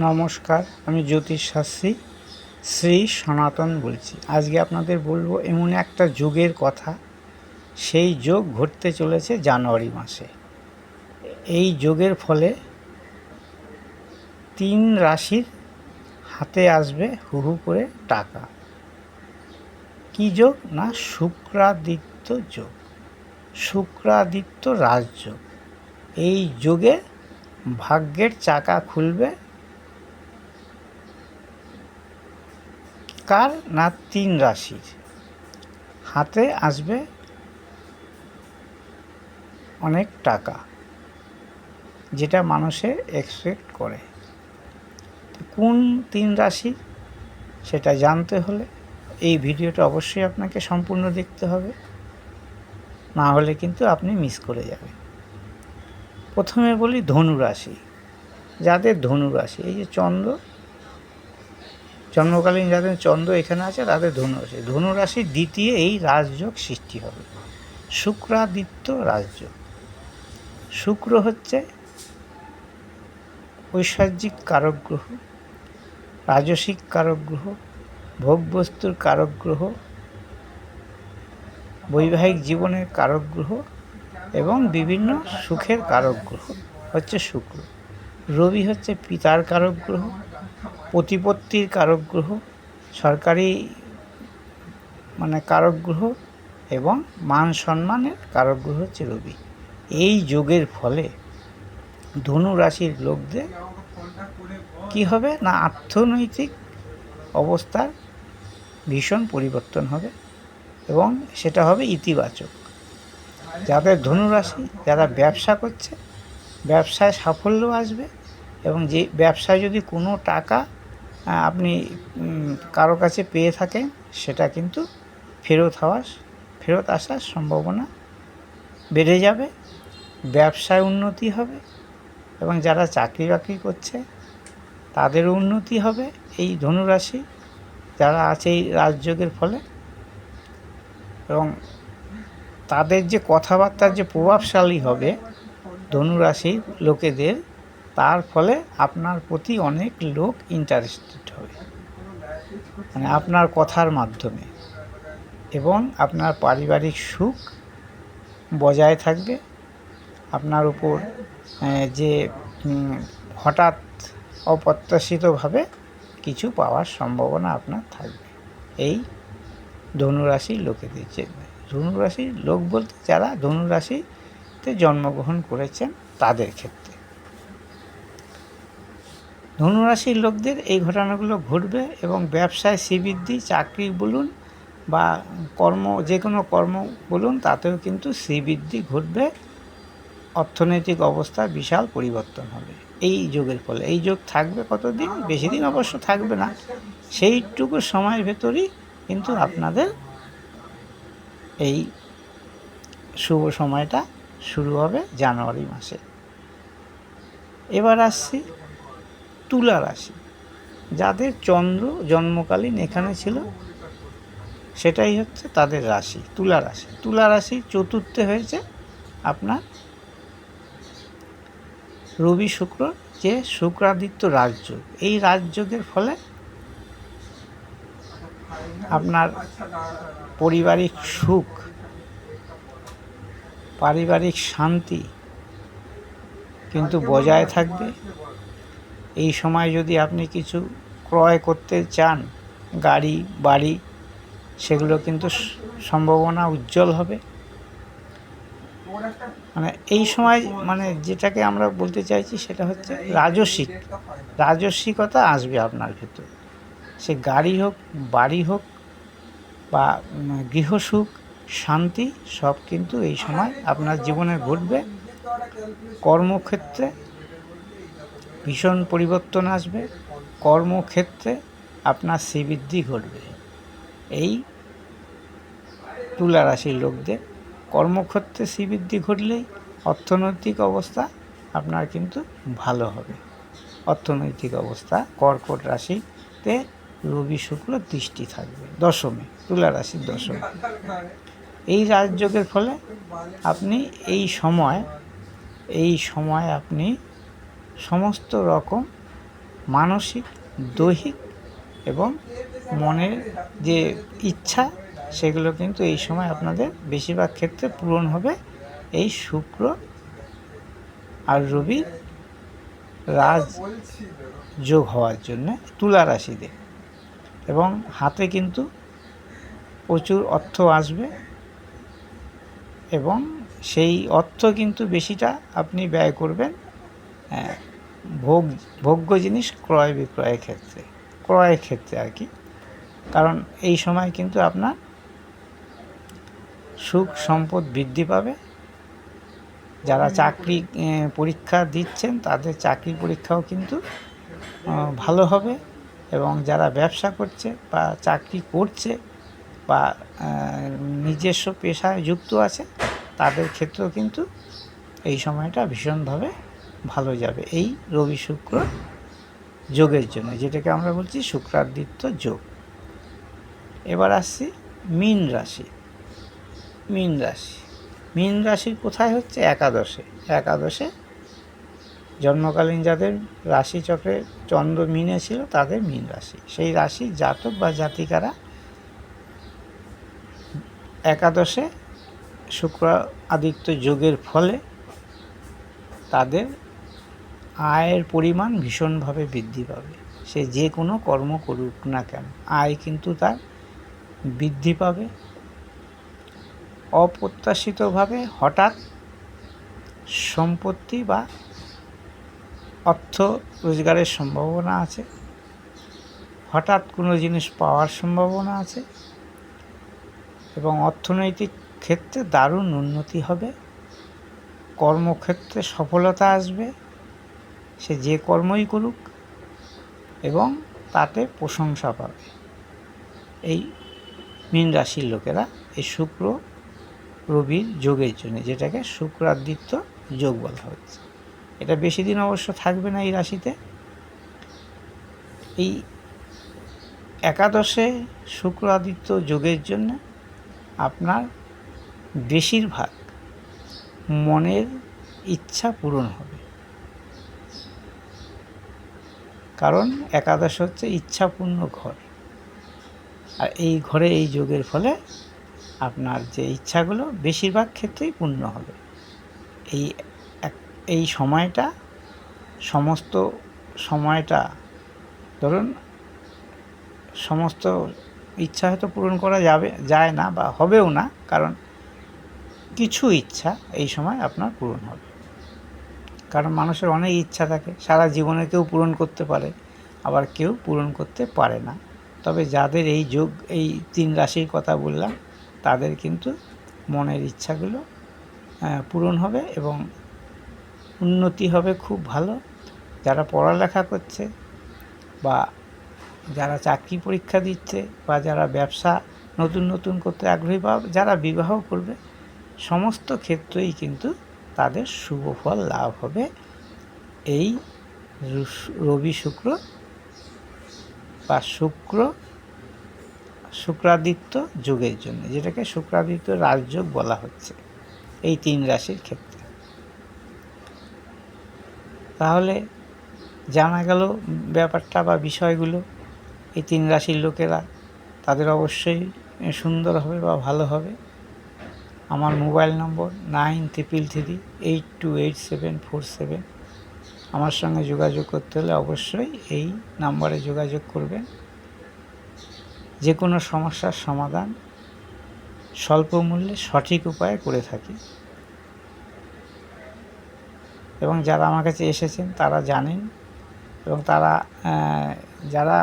নমস্কার, আমি জ্যোতিষ শাস্ত্রী, শ্রী সনাতন বলছি। আজকে আপনাদের বলব এমন একটা যুগের কথা, সেই যোগ ঘটতে চলেছে জানুয়ারি মাসে। এই যোগের ফলে তিন রাশির হাতে আসবে হু হু করে টাকা। কি যোগ না শুক্রাদিত্য যোগ? শুক্রাদিত্য রাজযোগ এই যোগে ভাগ্যের চাকা খুলবে কার না তিন রাশির? হাতে আসবে অনেক টাকা, যেটা মানুষে এক্সপেক্ট করে। কোন তিন রাশি সেটা জানতে হলে এই ভিডিওটা অবশ্যই আপনাকে সম্পূর্ণ দেখতে হবে। না হলে কিন্তু আপনি মিস করে যাবেন। প্রথমে বলি ধনু রাশি। যাদের ধনু রাশি, এই যে চন্দ্র জন্মকালীন যাদের চন্দ্র এখানে আছে, তাদের ধনু রাশি। ধনু রাশির দ্বিতীয় এই রাজযোগ সৃষ্টি হবে। শুক্রাদিত্য রাজযোগ। শুক্র হচ্ছে ঐশ্বর্যিক কারক গ্রহ রাজসিক কারক গ্রহ ভোগবস্তুর কারক গ্রহ বৈবাহিক জীবনের কারক গ্রহ এবং বিভিন্ন সুখের কারক গ্রহ হচ্ছে শুক্র। রবি হচ্ছে পিতার কারক গ্রহ প্রতিপত্তির কারক গ্রহ সরকারি মানে কারক গ্রহ এবং মান সম্মানের কারক গ্রহ হচ্ছে রবি। এই যোগের ফলে ধনু রাশির লোকদের কি হবে না অর্থনৈতিক অবস্থার ভীষণ পরিবর্তন হবে এবং সেটা হবে ইতিবাচক। যাদের ধনুরাশি যারা ব্যবসা করছে ব্যবসায় সাফল্য আসবে এবং যে ব্যবসায় যদি কোনো টাকা আপনি কারও কাছে পেয়ে থাকেন, সেটা কিন্তু ফেরত হওয়ার, ফেরত আসার সম্ভাবনা বেড়ে যাবে, ব্যবসায় উন্নতি হবে এবং যারা চাকরি বাকরি করছে, তাদেরও উন্নতি হবে এই ধনুরাশি, যারা আছে এই রাজযোগের ফলে। এবং তাদের যে কথাবার্তার যে প্রভাবশালী হবে ধনুরাশির লোকেদের, তার ফলে আপনার প্রতি অনেক লোক ইন্টারেস্টেড হবে। মানে আপনার কথার মাধ্যমে। এবং আপনার পারিবারিক সুখ বজায় থাকবে। আপনার উপর যে হঠাৎ অপ্রত্যাশিতভাবে কিছু পাওয়ার সম্ভাবনা আপনার থাকবে। এই ধনুরাশির লোকেদের জন্য। ধনুরাশির লোক বলতে যারা ধনুরাশিতে জন্মগ্রহণ করেছেন তাদের ক্ষেত্রে। ধনুরাশির লোকদের এই ঘটনাগুলো ঘটবে এবং ব্যবসায় শ্রীবৃদ্ধি, চাকরি বলুন বা কর্ম যে কোনো কর্ম বলুন, তাতেও কিন্তু শ্রীবৃদ্ধি ঘটবে। অর্থনৈতিক অবস্থা বিশাল পরিবর্তন হবে। এই যোগের ফলে। এই যোগ থাকবে কতদিন? বেশি দিন অবশ্য থাকবে না। সেইটুকু সময়ের ভেতরই কিন্তু আপনাদের এই শুভ সময়টা শুরু হবে জানুয়ারি মাসে। এবার আসছি তুলা রাশি। যাদের চন্দ্র জন্মকালীন এখানে ছিল, সেটাই হচ্ছে তাদের রাশি, তুলা রাশি। তুলা রাশি চতুর্থে হয়েছে আপনার রবি শুক্র যে শুক্রাদিত্য রাজযোগ। এই রাজযোগের ফলে আপনার পারিবারিক সুখ পারিবারিক শান্তি কিন্তু বজায় থাকবে। এই সময় যদি আপনি কিছু ক্রয় করতে চান, গাড়ি, বাড়ি, সেগুলো কিন্তু সম্ভাবনা উজ্জ্বল হবে। মানে এই সময় মানে যেটাকে আমরা বলতে চাইছি সেটা হচ্ছে রাজস্বিক রাজস্বিকতা আসবে আপনার ভেতর সে গাড়ি হোক, বাড়ি হোক বা গৃহসুখ শান্তি সব কিন্তু এই সময় আপনার জীবনে ঘটবে। কর্মক্ষেত্রে ভীষণ পরিবর্তন আসবে। কর্মক্ষেত্রে আপনার শ্রীবৃদ্ধি ঘটবে। এই তুলা রাশির লোকদের কর্মক্ষেত্রে শ্রীবৃদ্ধি ঘটলেই অর্থনৈতিক অবস্থা আপনার কিন্তু ভালো হবে। অর্থনৈতিক অবস্থা কর্কট রাশিতে রবি শুক্ল দৃষ্টি থাকবে। দশমে, তুলা রাশির দশমে। এই রাজযোগের ফলে আপনি এই সময় এই সময় আপনি সমস্ত রকম মানসিক, দৈহিক এবং মনের যে ইচ্ছা, সেগুলো কিন্তু এই সময় আপনাদের বেশিরভাগ ক্ষেত্রে পূরণ হবে এই শুক্র আর রবি রাজ যোগ হওয়ার জন্য তুলা রাশিতে। এবং হাতে কিন্তু প্রচুর অর্থ আসবে। এবং সেই অর্থ কিন্তু বেশিটা আপনি ব্যয় করবেন ভোগ, ভোগ্য জিনিস ক্রয় বিক্রয়ের ক্ষেত্রে, ক্রয়ের ক্ষেত্রে আর কি। কারণ এই সময় কিন্তু আপনার সুখ সম্পদ বৃদ্ধি পাবে। যারা চাকরি পরীক্ষা দিচ্ছেন তাদের চাকরি পরীক্ষাও কিন্তু ভালো হবে এবং যারা ব্যবসা করছে বা চাকরি করছে বা নিজস্ব পেশায় যুক্ত আছে তাদের ক্ষেত্রেও কিন্তু এই সময়টা ভীষণভাবে ভালো যাবে। এই রবি শুক্র যোগের জন্য, যেটাকে আমরা বলছি শুক্রাদিত্য যোগ। এবার আসছি মীন রাশি। মীন রাশি। মীন রাশির কোথায় হচ্ছে? একাদশে। একাদশে জন্মকালীন যাদের রাশিচক্রে চন্দ্র মিনে ছিল, তাদের মীন রাশি। সেই রাশি জাতক বা জাতিকারা একাদশে শুক্র আদিত্য যোগের ফলে তাদের আয়ের পরিমাণ ভীষণভাবে বৃদ্ধি পাবে। সে যে কোনো কর্ম করুক না কেন, আয় কিন্তু তার বৃদ্ধি পাবে। অপ্রত্যাশিতভাবে হঠাৎ সম্পত্তি বা অর্থ রোজগারের সম্ভাবনা আছে। হঠাৎ কোনো জিনিস পাওয়ার সম্ভাবনা আছে এবং অর্থনৈতিক ক্ষেত্রে দারুণ উন্নতি হবে। কর্মক্ষেত্রে সফলতা আসবে। সে যে কর্মই করুক এবং তাতে প্রশংসা পাবে। এই মীন রাশির লোকেরা এই শুক্র, রবির যোগের জন্য যেটাকে শুক্রাদিত্য যোগ বলা হচ্ছে। এটা বেশি দিন অবশ্য থাকবে না এই রাশিতে। এই একাদশে শুক্র আদিত্য যোগের জন্য আপনার বেশিরভাগ মনের ইচ্ছা পূরণ হবে। কারণ একাদশ হচ্ছে ইচ্ছাপূর্ণ ঘর। আর এই ঘরে এই যোগের ফলে আপনার যে ইচ্ছাগুলো বেশিরভাগ ক্ষেত্রেই পূর্ণ হবে। এই এই সময়টা, সমস্ত সময়টা, ধরুন সমস্ত ইচ্ছা হয়তো পূরণ করা যাবে, যায় না বা হবেও না। কারণ কিছু ইচ্ছা এই সময় আপনার পূরণ হবে। কারণ মানুষের অনেক ইচ্ছা থাকে, সারা জীবনে কেউ পূরণ করতে পারে, আবার কেউ পূরণ করতে পারে না। তবে যাদের এই যোগ, এই তিন রাশির কথা বললাম, তাদের কিন্তু মনের ইচ্ছাগুলো পূরণ হবে এবং উন্নতি হবে খুব ভালো। যারা পড়ালেখা করছে বা যারা চাকরি পরীক্ষা দিচ্ছে বা যারা ব্যবসা নতুন নতুন করতে আগ্রহী বা যারা বিবাহ করবে সমস্ত ক্ষেত্রেই কিন্তু তাদের শুভ ফল লাভ হবে। এই রবি শুক্র বা শুক্র, শুক্রাদিত্য যুগের জন্য, যেটাকে শুক্রাদিত্য রাজযোগ বলা হচ্ছে এই তিন রাশির ক্ষেত্রে। তাহলে জানা গেল ব্যাপারটা বা বিষয়গুলো। এই তিন রাশির লোকেরা তাদের অবশ্যই সুন্দর হবে বা ভালো হবে। আমার mobile number nine triple three eight two eight seven four seven আমার সঙ্গে যোগাযোগ করতে হলে অবশ্যই এই নাম্বারে যোগাযোগ করবেন। যে কোনো সমস্যার সমাধান স্বল্প মূল্যে সঠিক উপায়ে করে থাকি। এবং যারা আমার কাছে এসেছেন তারা জানেন এবং তারা যারা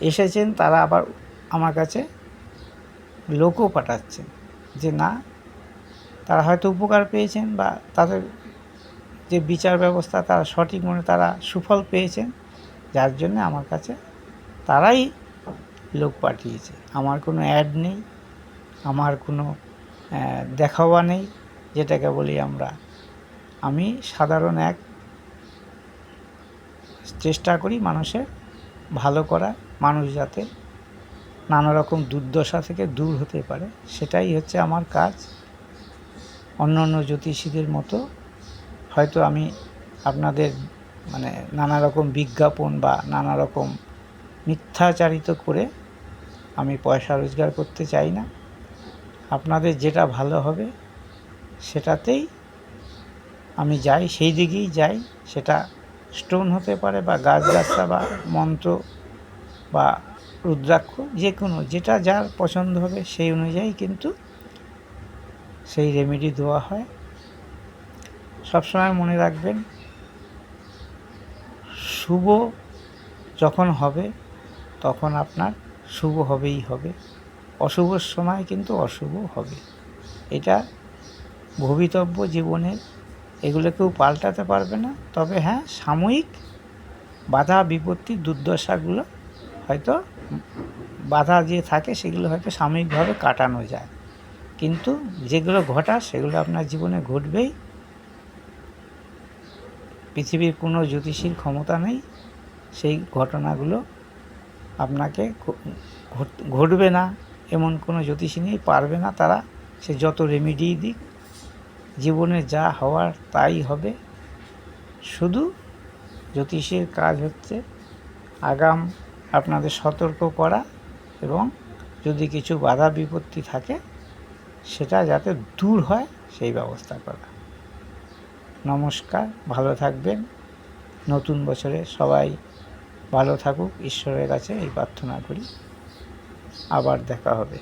এসেছেন তারা আবার আমার কাছে লোকও পাঠাচ্ছেন যে না তারা হয়তো উপকার পেয়েছেন বা তাদের যে বিচার ব্যবস্থা তারা সঠিক মনে তারা সুফল পেয়েছেন, যার জন্য আমার কাছে তারাই লোক পাঠিয়েছে। আমার কোনো অ্যাড নেই, আমার কোনো দেখাওয়া নেই, যেটাকে বলি আমরা। আমি সাধারণ এক চেষ্টা করি মানুষের ভালো করা, মানুষ যাতে নানা রকম দুর্দশা থেকে দূর হতে পারে, সেটাই হচ্ছে আমার কাজ। অন্য অন্য জ্যোতিষীদের মতো হয়তো আমি আপনাদের মানে নানা রকম বিজ্ঞাপন বা নানা রকম মিথ্যাচারিত করে আমি পয়সা রোজগার করতে চাই না। আপনাদের যেটা ভালো হবে সেটাতেই আমি যাই, সেই দিকেই যাই। সেটা স্টোন হতে পারে বা গাছগাছরা বা মন্ত্র বা রুদ্রাক্ষ যে কোনো যেটা যার পছন্দ হবে সেই অনুযায়ী কিন্তু সেই রেমেডি দেওয়া হয়। সবসময় মনে রাখবেন, শুভ যখন হবে, তখন আপনার শুভ হবেই হবে। অশুভর সময় কিন্তু অশুভ হবে। এটা ভবিতব্য জীবনের, এগুলো কেউ পাল্টাতে পারবে না। তবে হ্যাঁ সাময়িক বাধা বিপত্তি দুর্দশাগুলো হয়তো বাধা যে থাকে, সেগুলো হয়তো সাময়িকভাবে কাটানো যায়। কিন্তু যেগুলো ঘটা, সেগুলো আপনার জীবনে ঘটবেই। পৃথিবীর কোনো জ্যোতিষীর ক্ষমতা নেই। সেই ঘটনাগুলো আপনাকে ঘটবে না। এমন কোনো জ্যোতিষী নেই, পারবে না তারা। সে যত রেমিডি দিক, জীবনে যা হওয়ার তাই হবে। শুধু জ্যোতিষের কাজ হচ্ছে আগাম আপনাদের সতর্ক করা এবং যদি কিছু বাধা বিপত্তি থাকে সেটা যাতে দূর হয়, সেই ব্যবস্থা করা। নমস্কার, ভালো থাকবেন। নতুন বছরে সবাই ভালো থাকুক, ঈশ্বরের কাছে এই প্রার্থনা করি। আবার দেখা হবে।